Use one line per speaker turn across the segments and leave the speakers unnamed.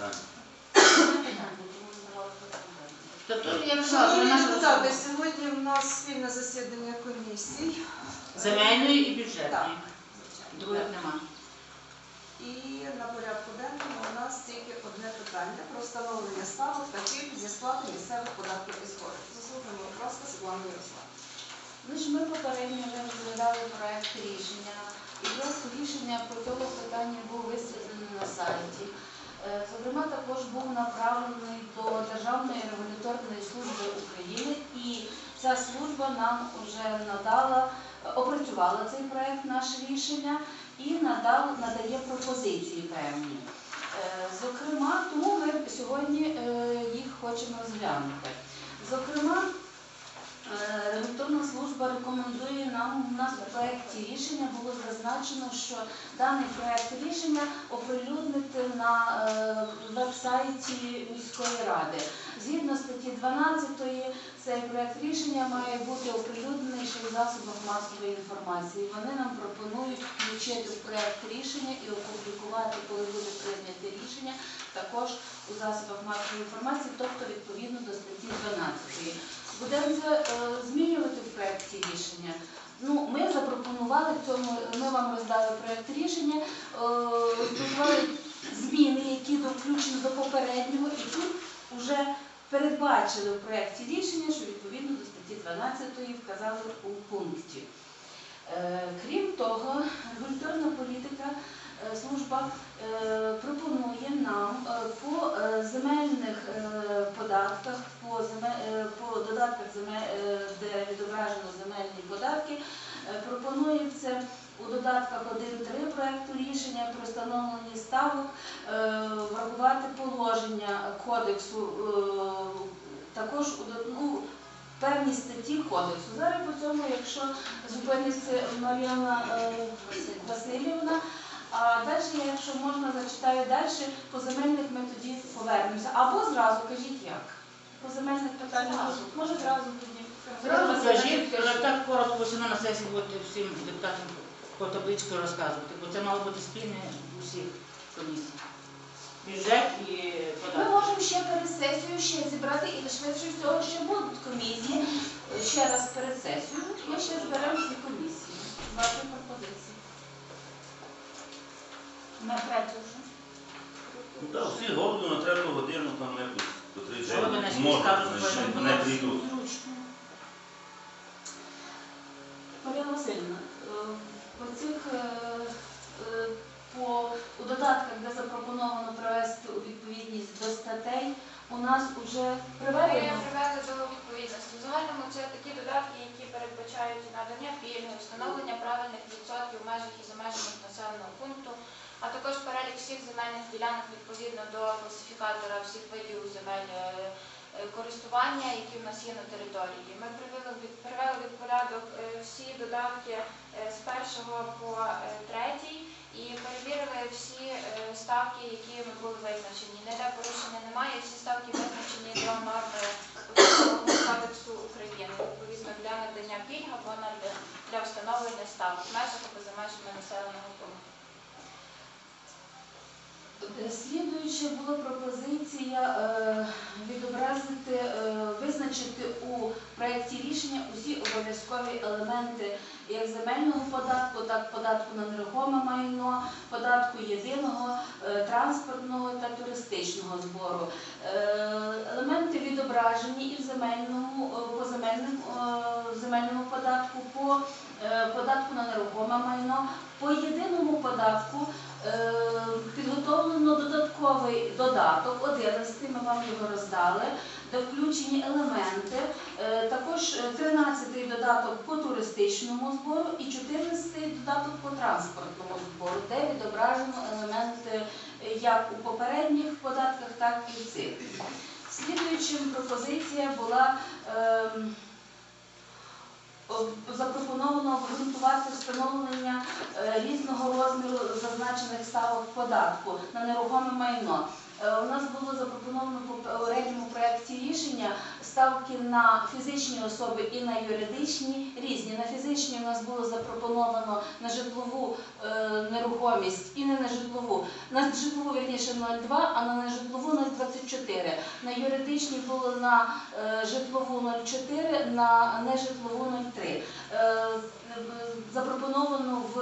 Так.
Тобто, я
Шановні депутати, сьогодні в нас спільне засідання комісій.
земельної і бюджетної. Других нема.
І на порядку денному у нас тільки одне питання про встановлення ставок та пільг зі сплати місцевих податків і зборів. Заслухаємо, будь ласка, Світлану Ярославу.
Лише ми попередньо вже розглядали проект рішення, і проект рішення по цьому питанню був висвітлений на сайті. Е, Зокрема, також був направлений до Державної регуляторної служби України, і ця служба нам вже надала, опрацювала цей проект наше рішення і надав, надає пропозиції певні. Е, Зокрема, тому ми сьогодні е, їх хочемо розглянути. Зокрема, Регуляторна служба рекомендує нам, у нас в проєкті рішення було зазначено, що даний проєкт рішення оприлюднити на е, веб-сайті міської ради. Згідно статті 12 цей проєкт рішення має бути оприлюднений ще в засобах масової інформації. Вони нам пропонують включити в проєкт рішення і опублікувати, коли буде прийняте рішення, також у засобах масової інформації, тобто відповідно до статті 12. Будемо це змінювати в проєкті рішення. Ну, ми запропонували в цьому, ми вам роздали проєкт рішення, е, зміни, які включені до попереднього, і тут вже передбачили в проєкті рішення, що відповідно до статті 12 вказали у пункті. Е, Крім того, регуляторна політика служба е, пропонує нам е, по е, земельних е, податках, по, земе- е, по додатках, е, де відображено земельні податки, е, пропонується у додатках 1.3 проекту рішення про встановлення ставок е, врахувати положення кодексу, е, також у ну, певні статті кодексу. Зараз по цьому, якщо зупиниться Мар'яна е, Васильівна, а далі, якщо можна, зачитаю далі, по земельних ми тоді повернемося. Або зразу, кажіть як. По земельних питаннях, може, зразу тоді.
Зразу кажіть, але так коротко всіно на сесії будете всім депутатам по табличці розказувати, бо це мало бути спільне усіх комісій. Бюджет і
Ми можемо ще перед сесією ще зібрати і швидше всього ще будуть комісії. Ще раз перед сесією ми ще зберемо всі комісії. Ваші пропозиції. На третю вже.
Ну так, всі голову на третю годину там якось до три
Що ви мене ще скажете,
значить, не прийдуть.
Зручно. Мар'яна Васильівна, е, по цих е, е, по у додатках, де запропоновано привести у відповідність до статей, у нас вже
Ми
приведено.
привели до відповідності. В загальному це такі додатки, які передбачають надання пільги, встановлення правильних відсотків в межах і за межами населеного пункту, а також перелік всіх земельних ділянок відповідно до класифікатора всіх видів земель е, е, користування, які в нас є на території. Ми привели від привели від порядок е, всі додатки з першого по третій. І перевірили всі ставки, які ми були визначені. Ніде порушення немає, всі ставки визначені до норми кодексу України, відповідно для надання пільг або для встановлення ставок межах або за межами населеного пункту.
Слідуюча була пропозиція е, відобразити, е, визначити у проєкті рішення усі обов'язкові елементи як земельного податку, так податку на нерухоме майно, податку єдиного, е, транспортного та туристичного збору. Е, Елементи відображені і в земельному, е, по земельним, е, земельному податку, по е, податку на нерухоме майно, по єдиному податку. Е, Підготовлено додатковий додаток, 11, ми вам його роздали, де включені елементи. Е, Також 13-й додаток по туристичному збору і 14-й додаток по транспортному збору, де відображено елементи е, як у попередніх податках, так і в цих. Слідуючим пропозиція була об- запропоновано обґрунтувати встановлення е, різного розміру зазначених ставок податку на нерухоме майно. Е, У нас було запропоновано по попередньому проєкті рішення ставки на фізичні особи і на юридичні різні. На фізичні у нас було запропоновано на житлову е, нерухомість і не на житлову. На житлову вірніше 0,2, а на нежитлову 0,24. На юридичні було на е, житлову 0,4, на нежитлову 0,3. Е, Запропоновано в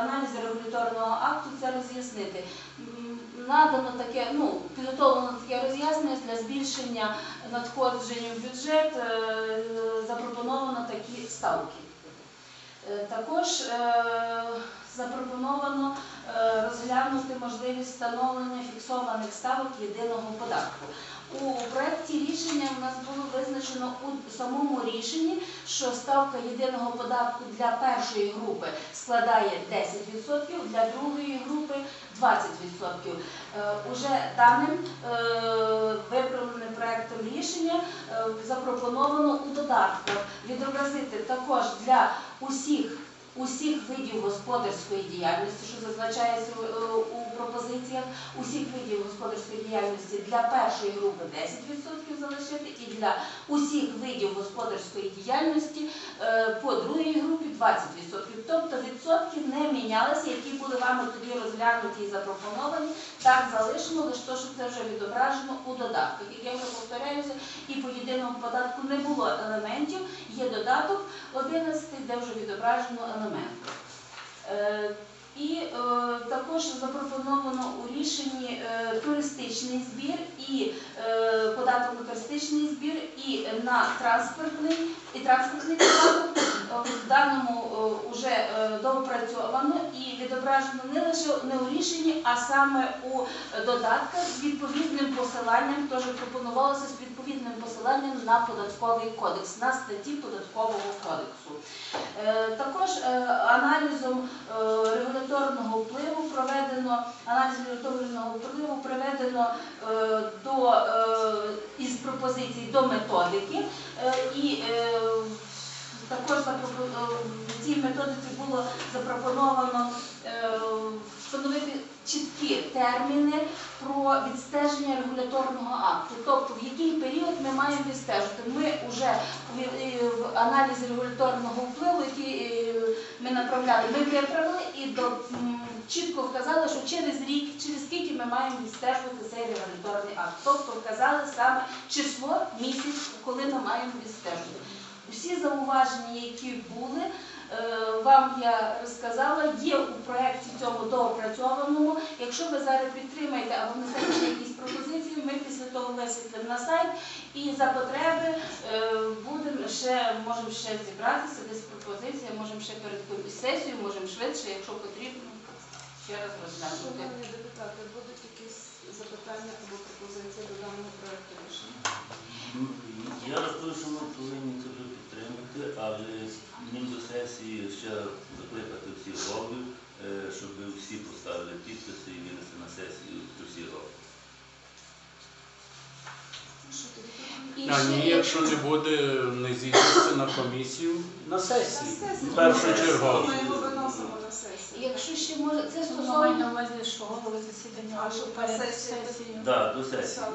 аналізі регуляторного акту це роз'яснити. Надано таке, ну, підготовлено таке роз'яснення для збільшення надходжень в бюджет, е, запропоновано такі ставки. Е, Також е, запропоновано розглянути можливість встановлення фіксованих ставок єдиного податку. У проєкті рішення в нас було визначено у самому рішенні, що ставка єдиного податку для першої групи складає 10%, для другої групи 20%. Е, Уже даним е, виправленим проєктом рішення е, запропоновано у додатку відобразити також для усіх усіх видів господарської діяльності, що зазначається у пропозиціях, усіх видів господарської діяльності для першої групи 10% залишити і для усіх видів господарської діяльності е, по другій групі 20%. Тобто відсотки не мінялися, які були вами тоді розглянуті і запропоновані. Так залишимо, лише то, що це вже відображено у додатках. Як я вже повторяюся, і по єдиному податку не було елементів, є додаток 11, де вже відображено елементи. І е, також запропоновано у рішенні е, туристичний збір і е, податок на туристичний збір і на транспортний і транспортний даному е, уже е, доопрацьовано і відображено не лише не у рішенні, а саме у додатках з відповідним посиланням, теж пропонувалося з відповідним посиланням на податковий кодекс, на статті податкового кодексу. Е, Також е, аналізом е, регуляторного впливу проведено аналіз регуляторного впливу проведено е, до е, із пропозицій до методики Е, і е, також е, в цій методиці було запропоновано е, встановити чіткі терміни про відстеження регуляторного акту. Тобто в який період ми маємо відстежити. Ми вже в, е, аналізі регуляторного впливу, який ми направляли, ми виправили і чітко вказали, що через рік, через скільки ми маємо відстежувати цей регуляторний акт. Тобто вказали саме число, місяць, коли ми маємо відстежувати. Усі зауваження, які були, е, вам я розказала, є у проєкті цьому доопрацьованому. Якщо ви зараз підтримаєте або внесете якісь пропозиції, ми після того висвітлимо на сайт і за потреби е, будемо ще, можемо ще зібратися, десь пропозиція, можемо ще перед сесією, можемо швидше, якщо потрібно, ще раз розглянути.
Шановні депутати, будуть якісь запитання або пропозиції до даного проекту рішення?
Ну, Я рахую, що ми повинні це вже підтримати, але ним до сесії ще закликати всіх головів, е, щоб всі поставили підписи і винесли на сесію усі голови.
Ну, що тоді?
І
А ні, якщо не буде, не зійдеться на комісію на сесії. Першочергово.
Ми його виносимо на сесію.
Якщо ще може, це
Маю
стосовно
на увазі, що голови засідання
А, що
перед сесією.
Так, до сесії.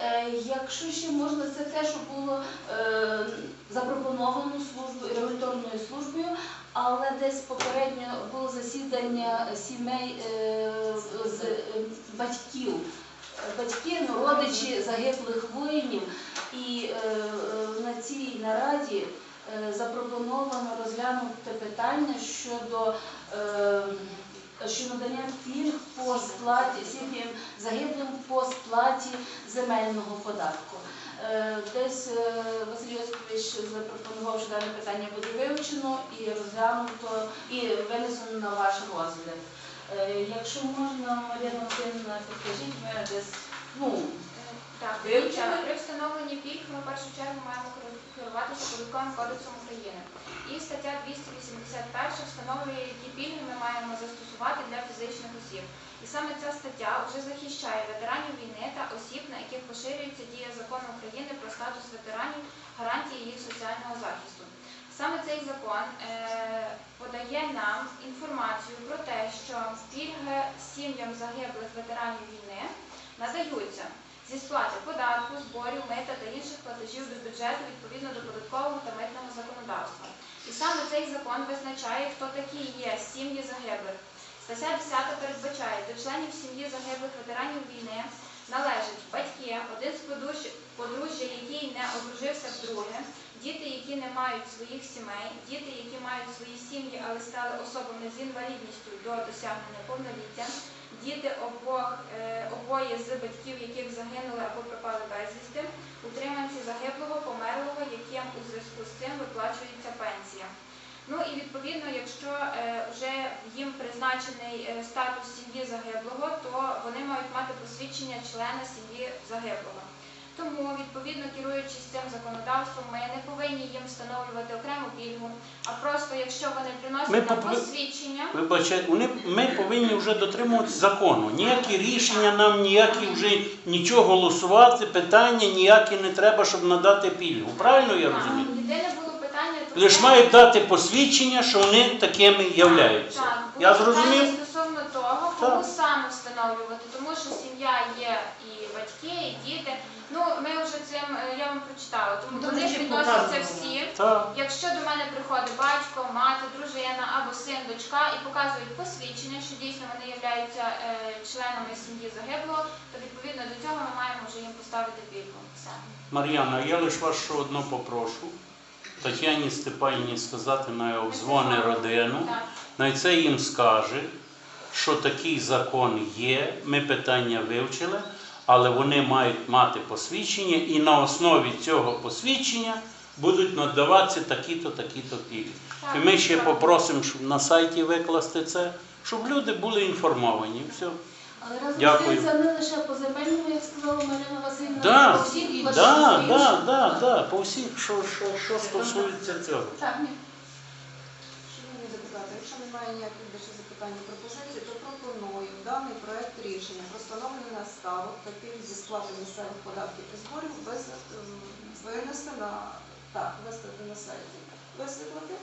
Е, Якщо ще можна, це те, що було е, запропоновано службою регуляторною службою, але десь попередньо було засідання сімей е, з батьків. Батьки, ну, родичі загиблих воїнів, і на цій нараді запропоновано розглянути питання щодо що надання пільг по сплаті сім'ям загиблим по сплаті земельного податку. Е, Десь е, Василь Йосипович запропонував, що дане питання буде вивчено і розглянуто і винесено на ваш розгляд. Е, Якщо можна, Марина Васильівна, підкажіть, ми десь ну
Так,
Вивчили?
при встановленні пільг ми в першу чергу маємо керу- керуватися податковим кодексом України. І стаття 281 встановлює, які пільги ми маємо застосувати для фізичних осіб. І саме ця стаття вже захищає ветеранів війни та осіб, на яких поширюється дія закону України про статус ветеранів, гарантії їх соціального захисту. Саме цей закон е, подає нам інформацію про те, що пільги сім'ям загиблих ветеранів війни надаються зі сплати податку, зборів, мита та інших платежів до бюджету відповідно до податкового та митного законодавства. І саме цей закон визначає, хто такі є сім'ї загиблих. Стаття 10 передбачає, до членів сім'ї загиблих ветеранів війни належать батьки, один з подружжя, який не одружився вдруге, діти, які не мають своїх сімей, діти, які мають свої сім'ї, але стали особами з інвалідністю до досягнення повноліття, діти обох, е, обоє з батьків, яких загинули або пропали безвісти, утриманці загиблого, померлого, яким у зв'язку з цим виплачується пенсія. Відповідно, якщо е, вже їм призначений е, статус сім'ї загиблого, то вони мають мати посвідчення члена сім'ї загиблого. Тому, відповідно, керуючись цим законодавством, ми не повинні їм встановлювати окрему пільгу, а просто якщо вони
Ми
приносять нам
попли-
посвідчення,
Вибачайте, вони, ми повинні вже дотримуватися закону. Ніякі рішення нам, ніякі вже нічого голосувати, питання ніякі не треба, щоб надати пільгу. Правильно я розумію?
єдине було питання про
Лише мають дати посвідчення, що вони такими являються.
Так,
Я
питання
зрозумів?
стосовно того, кому
Так.
саме встановлювати, тому що сім'я є і батьки, і діти. Ну, ми вже цим е, я вам прочитала, тому
Ну,
до
вони
них
чітко
відносяться всі.
Так.
Якщо до мене приходить батько, мати, дружина або син, дочка і показують посвідчення, що дійсно вони являються е, членами сім'ї загиблого, то відповідно до цього ми маємо вже їм поставити пільгу. Все.
Мар'яна, я лише вас що одно попрошу. Тетяні Степанівні сказати на обдзвони родину.
Так.
Най це їм скаже, що такий закон є, ми питання вивчили, але вони мають мати посвідчення, і на основі цього посвідчення будуть надаватися такі-то, такі-то пільги. І ми ще попросимо, щоб на сайті викласти це, щоб люди були інформовані. Все.
Але разом
Дякую.
це не лише по земельному, як сказала Марина Васильівна,
Да,
по всіх
Да,
площинах.
да, да, да, по всіх, що, що, що стосується цього.
Так, ні.
Шановні депутати, якщо немає ніяких більше запитань і пропозицій, то пропоную даний проект рішення про встановлення ставок та пільг зі сплати місцевих податків і зборів вис- ем, винести на так, виставити на сайті, висвітлити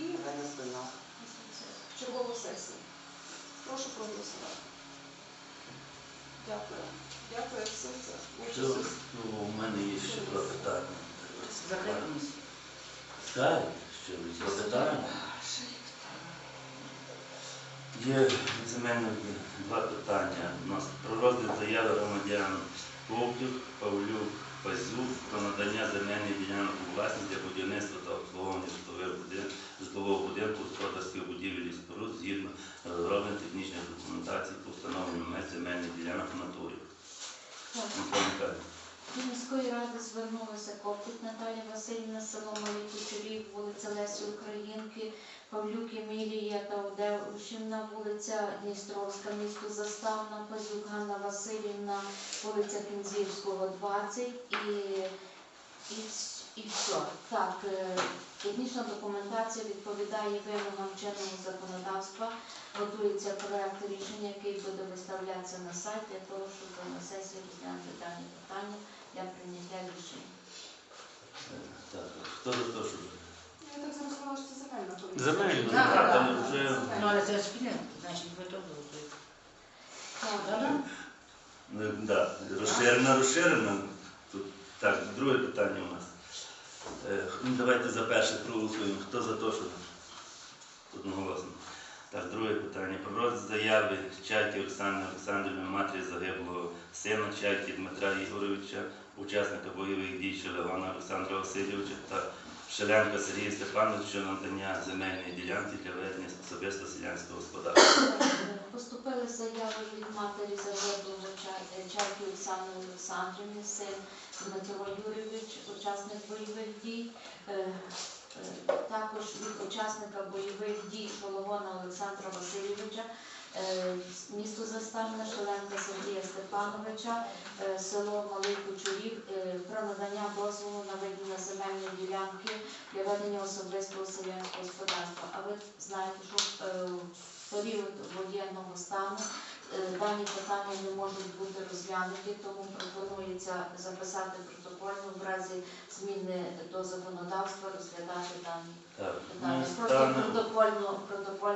і винести на чергову сесію. Прошу проголосувати. Дякую. Дякую все це.
Що, ну, у мене є ще два питання.
Закритимось.
Так, ще два питання. Є за мене два питання. У нас про розгляд заяви громадян Вовків, Павлюк, Пазюк про надання земельних ділянок у власність для будівництва та обслуговування житлового будинку, господарських будівель і споруд згідно розроблення технічної документації по встановленню земельних ділянок в натурі.
До міської ради звернулася Коптик Наталія Васильівна, село Малий Кучерів, вулиця Лесі Українки, Павлюк Емілія та Одевщина, вулиця Дністровська, місто Заставна, Пазюк Ганна Васильівна, вулиця Кінзівського, 20 і, і, і все. Так, е, технічна документація відповідає вимогам чинного законодавства. Готується проект рішення, який буде виставлятися на сайт для того, щоб на сесії розглянути дані питання для прийняття рішення.
Е, Так, хто за те, що
Я так зрозуміла, що це земельна комісія.
Земельна.
Так,
Так,
так.
але вже
Ну, але це спільне, значить, ви то голосуєте. Да-да.
Ну, Да, розширена, розширена. Тут, так, друге питання у нас. Е, ну, давайте за перше проголосуємо. Хто за те, що одноголосно. Так, друге питання. Про заяви Чайки Оксани Олександрівни, матері загиблого сина Чайки Дмитра Ігоровича, учасника бойових дій Шелегона Олександра Васильовича та Шеленка Сергія Степановича щодо надання земельної ділянки для ведення особисто селянського господарства.
Поступили заяви від матері загиблого Чай- Чайки Оксани Олександрівни, син Дмитро Юрійович, учасник бойових дій. Е, е, Також від учасника бойових дій Шологона Олександра Васильовича, місто Заставне, Шеленка Сергія Степановича, е, село Малий Кучурів е, про надання дозволу на ведення земельної ділянки для ведення особистого селянського господарства. А ви знаєте, що е, в період воєнного стану е, дані питання не можуть бути розглянуті, тому пропонується записати протокольно в разі зміни до законодавства розглядати дані.
Так,
Просто протокольно, протокольно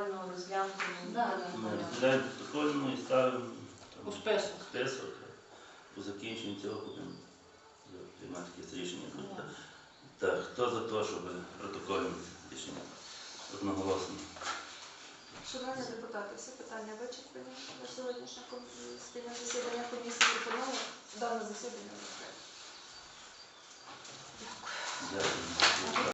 Ми розглядаємо протокольно і ставимо
У
там
список.
список. закінченні цього будемо приймати якесь рішення. Так, Так, хто за те, щоб протокольне рішення одноголосно?
Шановні депутати, всі питання вичерпані на сьогоднішнє ком- спільне засідання комісії. Пропоную дане засідання закрити.
Дякую.